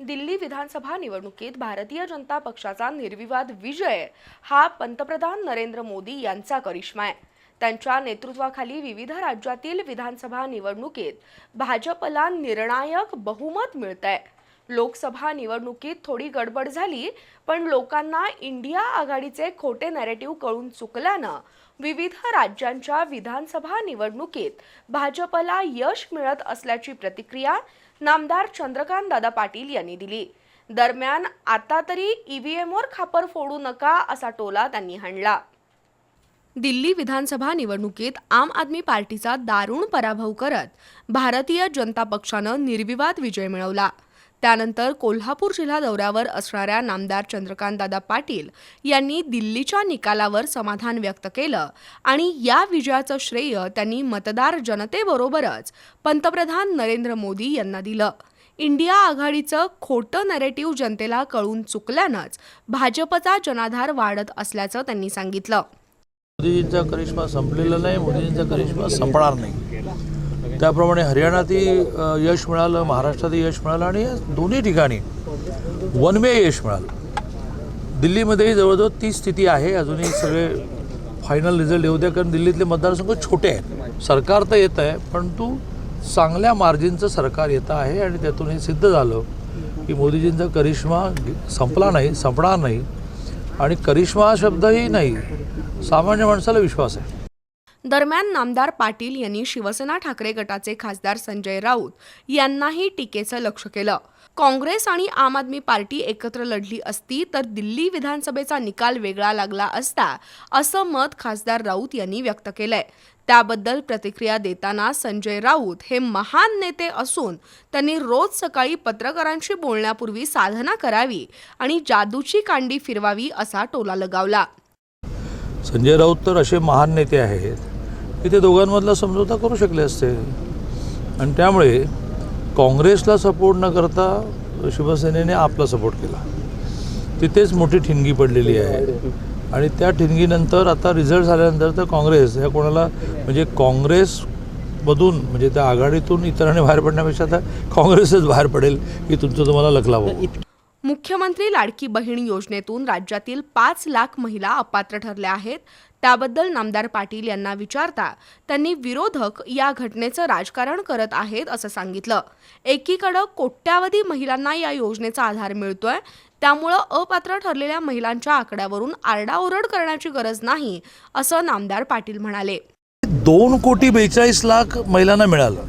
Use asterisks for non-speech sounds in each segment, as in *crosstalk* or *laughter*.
दिल्ली विधानसभा निवडणुकीत भारतीय जनता पक्षाचा निर्विवाद विजय हा पंतप्रधान नरेंद्र मोदी यांचा करिश्मा आहे. त्यांच्या नेतृत्वाखाली विविध राज्यातील विधानसभा निवडणुकीत भाजपला निर्णायक बहुमत मिळत आहे लोकसभा निवडणुकीत थोडी गडबड झाली पण लोकांना इंडिया आघाडीचे खोटे नॅरेटिव्ह कळून चुकल्यानं विविध राज्यांच्या विधानसभा निवडणुकीत भाजपला यश मिळत असल्याची प्रतिक्रिया नामदार चंद्रकांत दादा पाटील यांनी दिली. दरम्यान आता तरी ईव्हीएमवर खापर फोडू नका असा टोला त्यांनी हाणला. दिल्ली विधानसभा निवडणुकीत आम आदमी पार्टीचा दारुण पराभव करत भारतीय जनता पक्षानं निर्विवाद विजय मिळवला. त्यानंतर कोल्हापूर जिल्हा दौऱ्यावर असणाऱ्या नामदार चंद्रकांतदादा पाटील यांनी दिल्लीच्या निकालावर समाधान व्यक्त केलं आणि या विजयाचं श्रेय त्यांनी मतदार जनतेबरोबरच पंतप्रधान नरेंद्र मोदी यांना दिलं. इंडिया आघाडीचं खोटं नॅरेटिव्ह जनतेला कळून चुकल्यानंच भाजपचा जनाधार वाढत असल्याचं त्यांनी सांगितलं. मोदीजींचा करिश्मा संपलेला नाही मोदीजींचा करिश्मा संपणार नाही. त्याप्रमाणे हरियाणातही यश मिळालं महाराष्ट्रातही यश मिळालं आणि या दोन्ही ठिकाणी वन वे यश मिळालं. दिल्लीमध्येही जवळजवळ ती स्थिती आहे. अजूनही सगळे फायनल रिझल्ट येऊ द्या कारण दिल्लीतले मतदारसंघ छोटे आहेत. सरकार तर येत आहे परंतु चांगल्या मार्जिनचं सरकार येतं आहे आणि त्यातून हे सिद्ध झालं की मोदीजींचा करिश्मा संपला नाही संपणार नाही. आणि करिश्मा हा शब्दही नाही. सामान्य माणसाला विश्वास आहे. दरम्यान नामदार पाटील यांनी शिवसेना ठाकरे गटाचे खासदार संजय राऊत यांनाही टीकेचं लक्ष केलं. काँग्रेस आणि आम आदमी पार्टी एकत्र लढली असती तर दिल्ली विधानसभेचा निकाल वेगळा लागला असता असं मत खासदार राऊत यांनी व्यक्त केलंय. त्याबद्दल प्रतिक्रिया देताना संजय राऊत हे महान नेते असून त्यांनी रोज सकाळी पत्रकारांशी बोलण्यापूर्वी साधना करावी आणि जादूची कांडी फिरवावी असा टोला लगावला. संजय राऊत तर असे महान नेते आहेत की ते दोघांमधला समझोता करू शकले असते. आणि त्यामुळे काँग्रेसला सपोर्ट न करता शिवसेनेने आपला सपोर्ट केला. तिथेच मोठी ठिणगी पडलेली आहे. आणि त्या ठिणगीनंतर आता रिझल्ट झाल्यानंतर तर काँग्रेस ह्या कोणाला म्हणजे काँग्रेसमधून म्हणजे त्या आघाडीतून इतरांनी बाहेर पडण्यापेक्षा आता काँग्रेसच बाहेर पडेल की तुमचं तुम्हाला लख मुख्यमंत्री लाडकी बहीण योजनेतून राज्यातील पाच लाख महिला अपात्र ठरल्या आहेत. त्याबद्दल नामदार पाटील यांना विचारता त्यांनी विरोधक या घटनेचं राजकारण करत आहेत असं सांगितलं. एकीकडं कोट्यावधी महिलांना या योजनेचा आधार मिळतोय. त्यामुळं अपात्र ठरलेल्या महिलांच्या आकड्यावरून आरडाओरड करण्याची गरज नाही असं नामदार पाटील म्हणाले. दोन कोटी बेचाळीस लाख महिलांना मिळालं.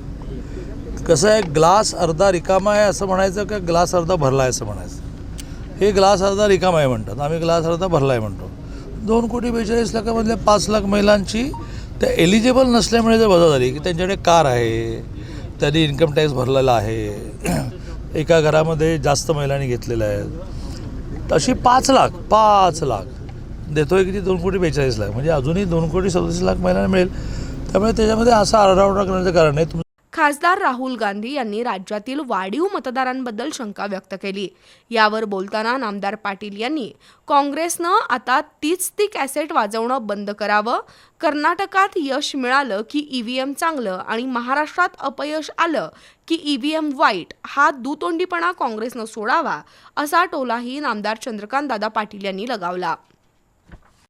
कसं आहे ग्लास अर्धा रिकामा आहे असं म्हणायचं का ग्लास अर्धा भरला आहे असं म्हणायचं? हे ग्लास अर्धा रिकामा आहे म्हणतात. आम्ही ग्लास अर्धा भरला आहे म्हणतो. दोन कोटी बेचाळीस लाखामधल्या पाच लाख महिलांची त्या एलिजिबल नसल्यामुळे जर वजा झाली की त्यांच्याकडे कार आहे त्यांनी इन्कम टॅक्स भरलेला आहे *clears throat* एका घरामध्ये जास्त महिलांनी घेतलेलं आहे. तशी पाच लाख पाच लाख देतोय किती? दोन कोटी बेचाळीस लाख. म्हणजे अजूनही दोन कोटी सदतीस लाख महिलांना मिळेल. त्यामुळे त्याच्यामध्ये असा आरडाओरडा करण्याचं कारण आहे तुम खासदार राहुल गांधी यांनी राज्यातील वाढीव मतदारांबद्दल शंका व्यक्त केली. यावर बोलताना नामदार पाटील यांनी काँग्रेसनं आता तीच ती कॅसेट वाजवणं बंद करावं कर्नाटकात यश मिळालं की ईव्हीएम चांगलं आणि महाराष्ट्रात अपयश आलं की ईव्हीएम वाईट हा दुतोंडीपणा काँग्रेसनं सोडावा असा टोलाही नामदार चंद्रकांत दादा पाटील यांनी लगावला.